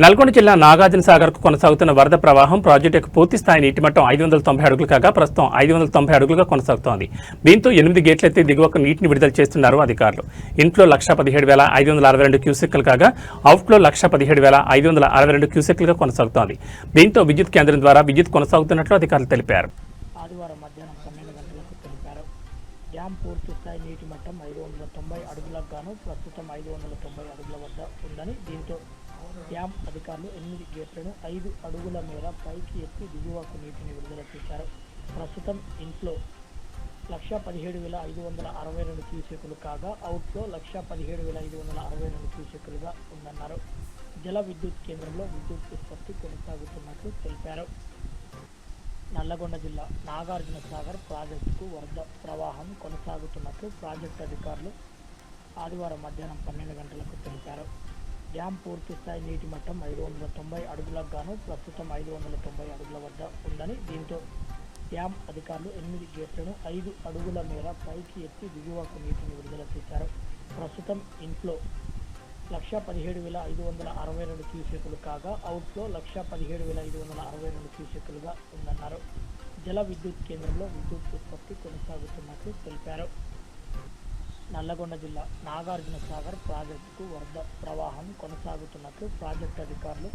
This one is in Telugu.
నల్గొండ జిల్లా నాగార్జునసాగర్కు కొనసాగుతున్న వరద ప్రవాహం ప్రాజెక్టుకు పూర్తి స్థాయి నీటిమట్టం ఐదు వందల తొంభై అడుగులు కాగా ప్రస్తుతం ఐదు వందల తొంభై అడుగులుగా కొనసాగుతోంది. దీంతో ఎనిమిది గేట్లెత్తి దిగువకు నీటిని విడుదల చేస్తున్నారు అధికారులు. ఇంట్లో లక్ష పదిహేడు వేల ఐదు వందల అరవై రెండు క్యూసెక్లు కాగా అవుట్లో లక్ష పదిహేడు వేల ఐదు వందల అరవై రెండు క్యూసెక్లుగా కొనసాగుతోంది. దీంతో విద్యుత్ కేంద్రం ద్వారా విద్యుత్ కొనసాగుతున్నట్లు అధికారులు తెలిపారు. ఆదివారం మధ్యాహ్నం పన్నెండు గంటలకు తెలిపారు. పూర్తి స్థాయి నీటి మట్టం ఐదు వందల తొంభై అడుగులకు గాను ప్రస్తుతం ఐదు వందల తొంభై అడుగుల వద్ద ఉందని దీంతో డ్యాం అధికారులు ఎనిమిది గేట్లను ఐదు అడుగుల మేర పైకి ఎత్తి దిగువకు నీటిని విడుదల చేశారు. ప్రస్తుతం ఇంట్లో లక్ష పదిహేడు వేల ఐదు వందల అరవై రెండు క్యూసెక్కులు కాగా అవుట్లో లక్ష పదిహేడు వేల ఐదు వందల అరవై రెండు క్యూసెక్కులుగా ఉందన్నారు. జల విద్యుత్ కేంద్రంలో విద్యుత్ ఉత్పత్తి కొనసాగుతున్నట్లు తెలిపారు. నల్లగొండ జిల్లా నాగార్జున సాగర్ ప్రాజెక్టుకు వరద ప్రవాహం కొనసాగుతున్నట్లు ప్రాజెక్టు అధికారులు ఆదివారం మధ్యాహ్నం పన్నెండు గంటలకు తెలిపారు. డ్యాం పూర్తి స్థాయి నీటి మట్టం ఐదు వందల తొంభై అడుగులకు గాను ప్రస్తుతం ఐదు వందల తొంభై అడుగుల వద్ద ఉందని దీంతో డ్యాం అధికారులు ఎనిమిది గేట్లను ఐదు అడుగుల మేర పైకి ఎత్తి దిగువకు నీటిని విడుదల చేశారు. ప్రస్తుతం ఇంట్లో లక్ష పదిహేడు వేల ఐదు వందల అరవై రెండు క్యూసెక్కులు కాగా అవుట్లో లక్ష పదిహేడు వేల ఐదు వందల అరవై రెండు క్యూసెక్కులుగా ఉందన్నారు. జల విద్యుత్ కేంద్రంలో విద్యుత్ ఉత్పత్తి కొనసాగుతున్నట్లు తెలిపారు. నల్లగొండ జిల్లా నాగార్జున సాగర్ ప్రాజెక్టుకు వరద ప్రవాహం కొనసాగుతున్నట్లు ప్రాజెక్టు అధికారులు